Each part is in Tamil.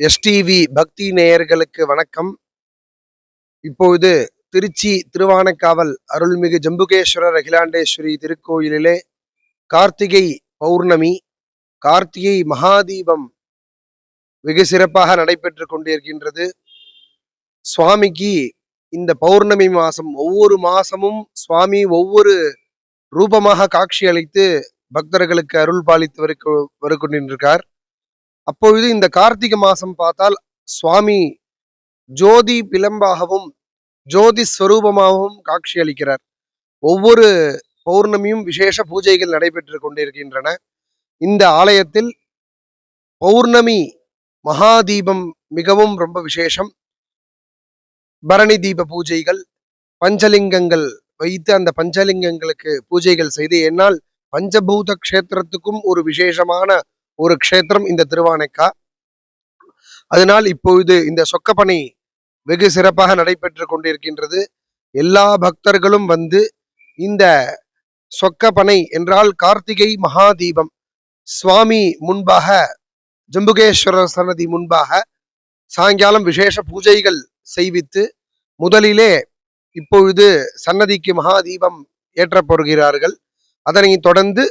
எஸ்டிவி பக்தி நேயர்களுக்கு வணக்கம். இப்பொழுது திருச்சி திருவானக்காவல் அருள்மிகு ஜம்புகேஸ்வரர் அகிலாண்டேஸ்வரி திருக்கோயிலிலே கார்த்திகை பௌர்ணமி. கார்த்திகை மகாதீபம் வெகு சிறப்பாக நடைபெற்று கொண்டிருக்கின்றது. சுவாமிக்கு இந்த பௌர்ணமி மாதம் ஒவ்வொரு மாசமும் சுவாமி ஒவ்வொரு ரூபமாக காட்சி அளித்து பக்தர்களுக்கு அருள் பாலித்து வரு வரு அப்பொழுது இந்த கார்த்திகை மாசம் பார்த்தால் சுவாமி ஜோதி பிளம்பாகவும் ஜோதி ஸ்வரூபமாகவும் காட்சி அளிக்கிறார். ஒவ்வொரு பௌர்ணமியும் விசேஷ பூஜைகள் நடைபெற்று கொண்டிருக்கின்றன. இந்த ஆலயத்தில் பௌர்ணமி மகாதீபம் மிகவும் ரொம்ப விசேஷம். பரணி தீப பூஜைகள் பஞ்சலிங்கங்கள் வைத்து அந்த பஞ்சலிங்கங்களுக்கு பூஜைகள் செய்து என்னால் பஞ்சபூத க்ஷேத்திரத்துக்கும் ஒரு விசேஷமான ஒரு க்ஷேத்திரம் இந்த திருவானைக்கா. அதனால் இப்பொழுது இந்த சொக்கப்பணி வெகு சிறப்பாக நடைபெற்று கொண்டிருக்கின்றது. எல்லா பக்தர்களும் வந்து இந்த சொக்கப்பனை என்றால் கார்த்திகை மகாதீபம் சுவாமி முன்பாக ஜம்புகேஸ்வரர் சன்னதி முன்பாக சாயங்காலம் விசேஷ பூஜைகள் செய்வித்து முதலிலே இப்பொழுது சன்னதிக்கு மகாதீபம் ஏற்றப்படுகிறார்கள் அதனை தொடர்ந்து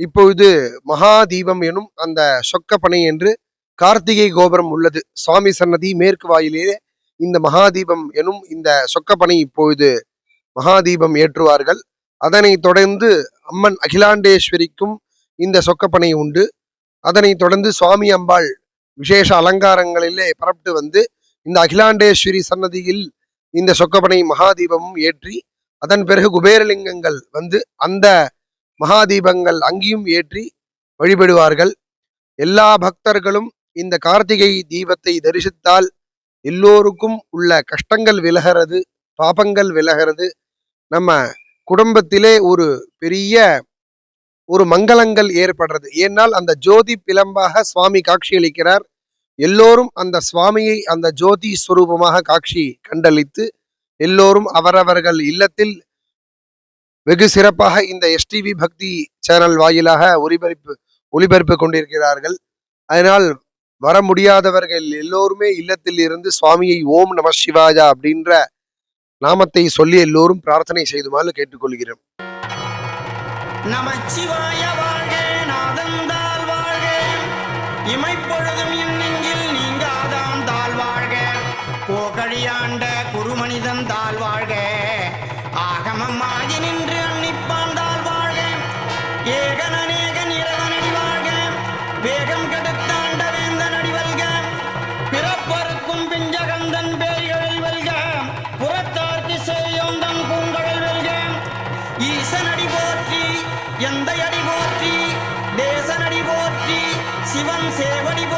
இப்பொழுது மகாதீபம் எனும் அந்த சொக்கப்பனை என்று கார்த்திகை கோபுரம் உள்ளது. சுவாமி சன்னதி மேற்கு வாயிலே இந்த மகாதீபம் எனும் இந்த சொக்கப்பனை இப்பொழுது மகாதீபம் ஏற்றுவார்கள். அதனை தொடர்ந்து அம்மன் அகிலாண்டேஸ்வரிக்கும் இந்த சொக்கப்பனை உண்டு. அதனை தொடர்ந்து சுவாமி அம்பாள் விசேஷ அலங்காரங்களிலே பரப்பிட்டு வந்து இந்த அகிலாண்டேஸ்வரி சன்னதியில் இந்த சொக்கப்பனை மகாதீபமும் ஏற்றி அதன் பிறகு குபேரலிங்கங்கள் வந்து அந்த மகாதீபங்கள் அங்கேயும் ஏற்றி வழிபடுவார்கள். எல்லா பக்தர்களும் இந்த கார்த்திகை தீபத்தை தரிசித்தால் எல்லோருக்கும் உள்ள கஷ்டங்கள் விலகிறது பாபங்கள் விலகிறது. நம்ம குடும்பத்திலே ஒரு பெரிய ஒரு மங்களங்கள் ஏற்படுறது. ஏனால் அந்த ஜோதி பிளம்பாக சுவாமி காட்சியளிக்கிறார் எல்லோரும் அந்த சுவாமியை அந்த ஜோதி ஸ்வரூபமாக காட்சி கண்டளித்து எல்லோரும் அவரவர்கள் இல்லத்தில் வெகு சிறப்பாக இந்த எஸ்டிவி பக்தி சேனல் வாயிலாக ஒளிபரப்பு ஒளிபரப்பு கொண்டிருக்கிறார்கள். அதனால் வர முடியாதவர்கள் எல்லோருமே இல்லத்தில் இருந்து சுவாமியை ஓம் நம சிவாயா அப்படின்ற நாமத்தை சொல்லி எல்லோரும் பிரார்த்தனை செய்துமாறு கேட்டுக்கொள்கிறோம். நமச்சிவாய வாழ்க நாதந்தால் வாழ்க. இமை ஈசனடி போற்றி எந்த அடி போற்றி தேசனடி போற்றி சிவன் சேவடி போற்றி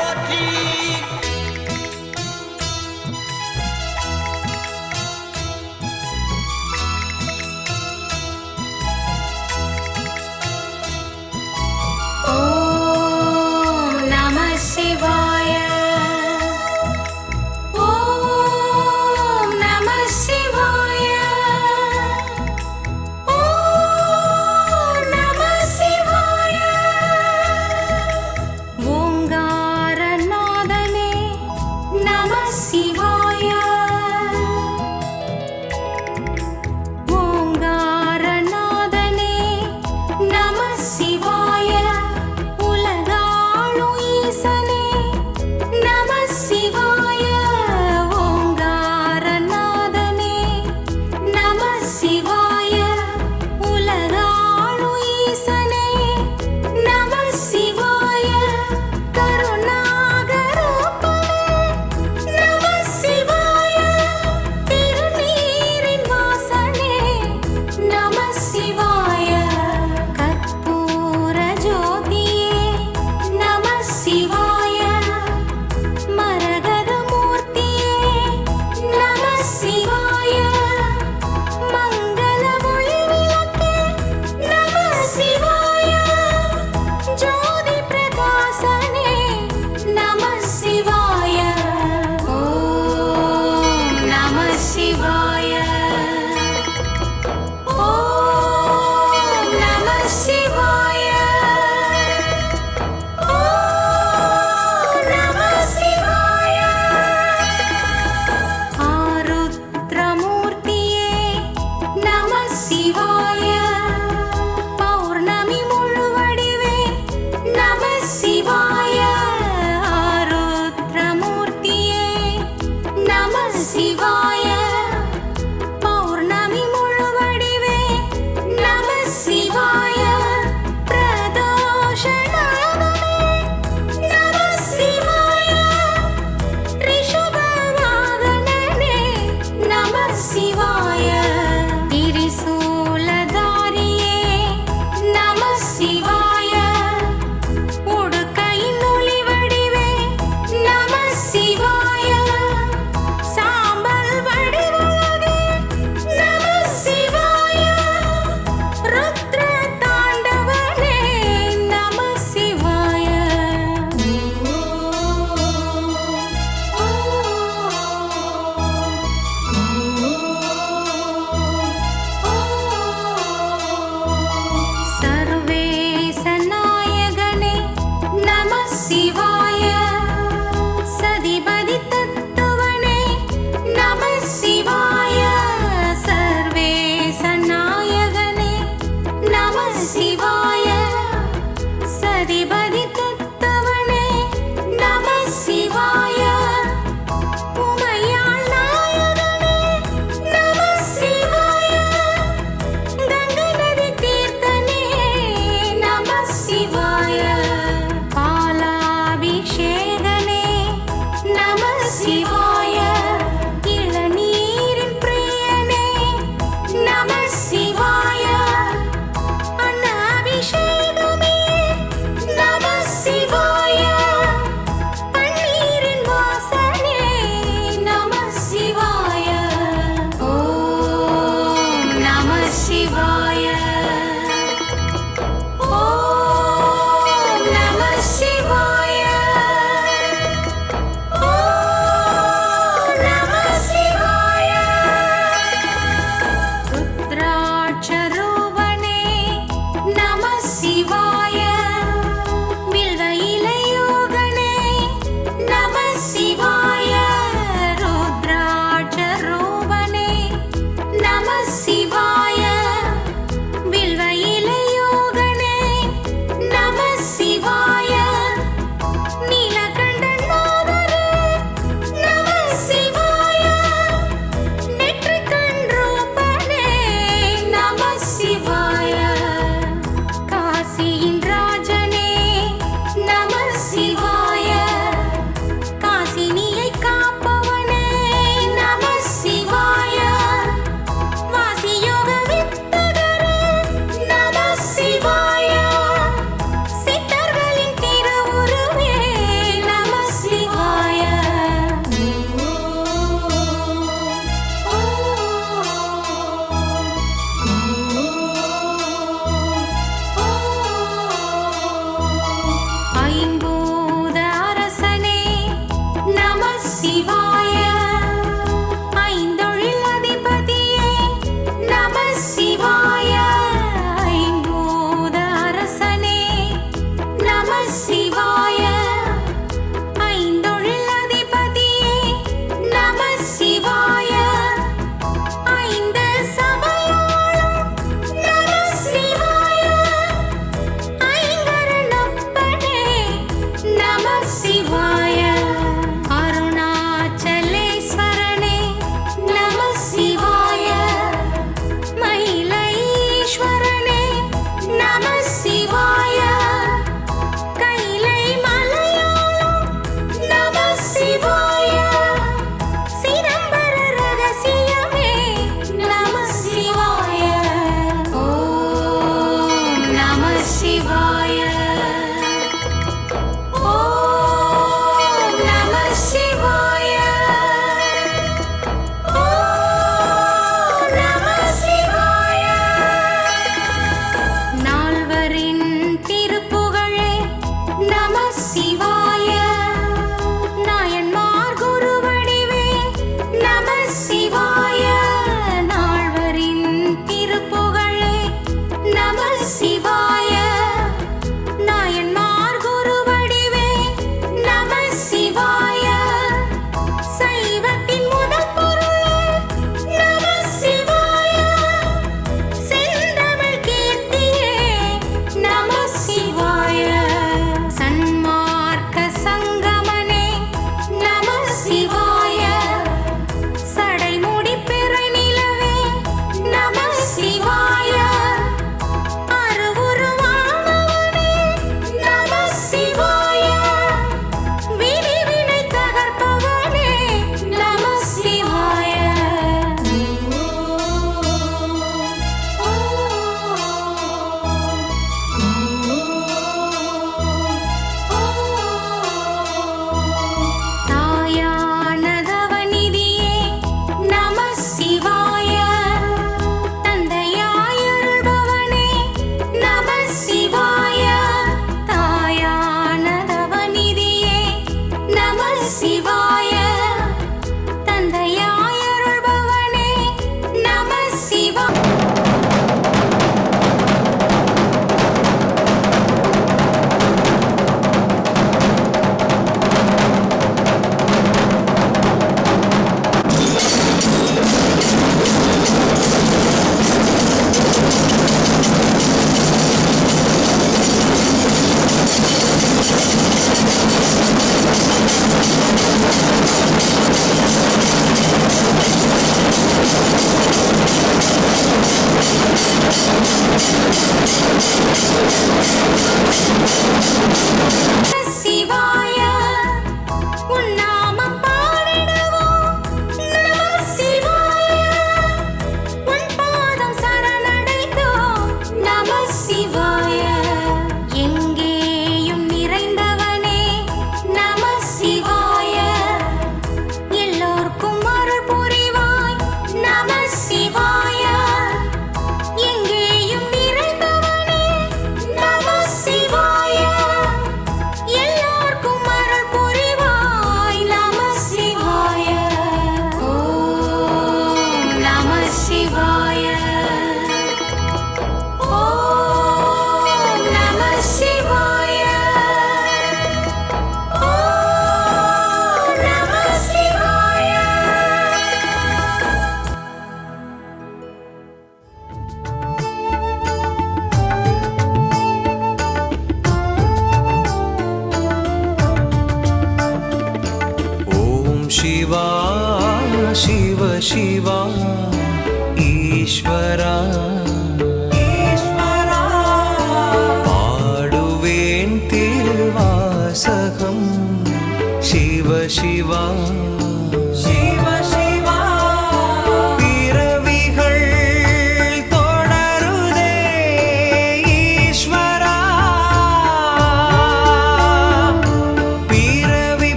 var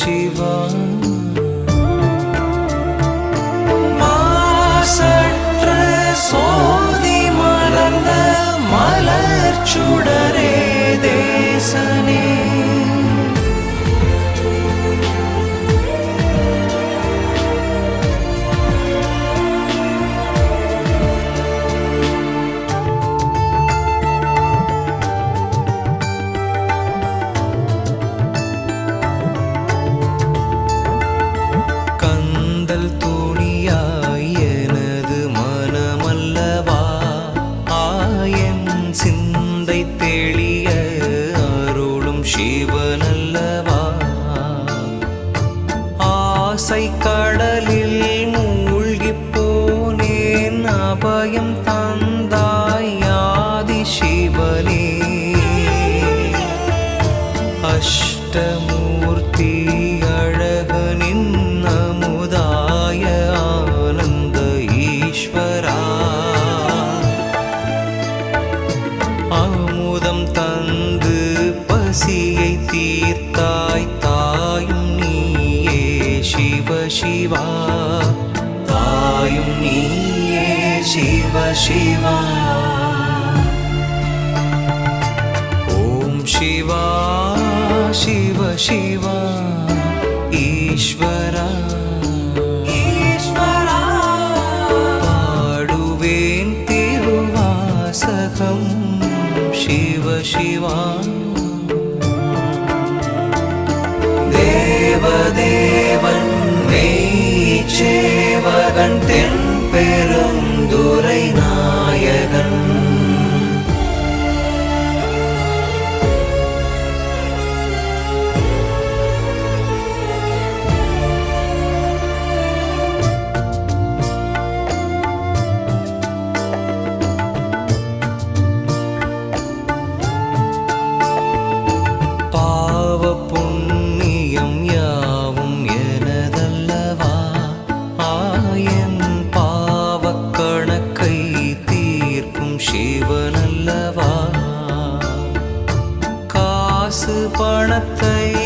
சிவா மாசற்று சோதி மலர்ந்த மலர் சுட शिवा। आयु शिव शिवा। ॐ शिवा शिव शिवा। ईश्वरा। சேவகன் தென் பெருந்துரை.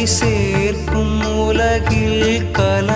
சேர்க்கும் உலகில் கல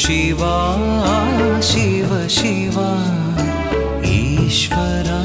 शिवा शिव शिवा ईश्वरा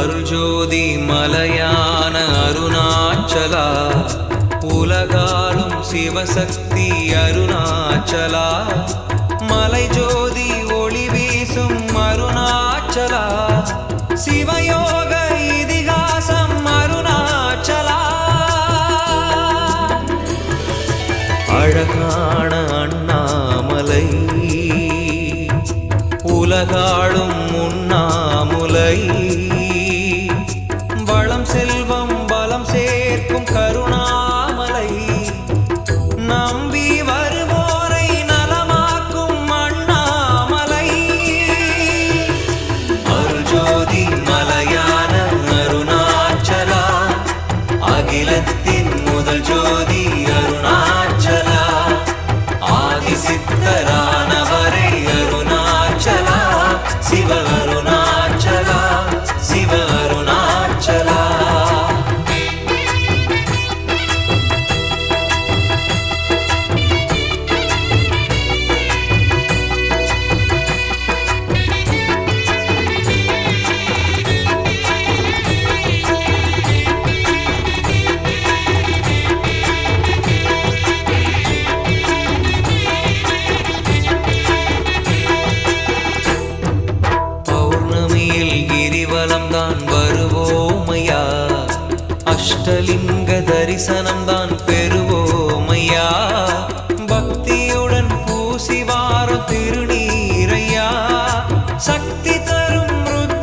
அருள் ஜோதி மலையான அருணாச்சலா உலகாலும் சிவசக்தி அருணாச்சலா மலை ஜோதி ஒளி வீசும் அருணாச்சலா சிவயோக இதிகாசம் அருணாச்சலா. அழகான அண்ணாமலை உலகாளும் உண்ணாமுலை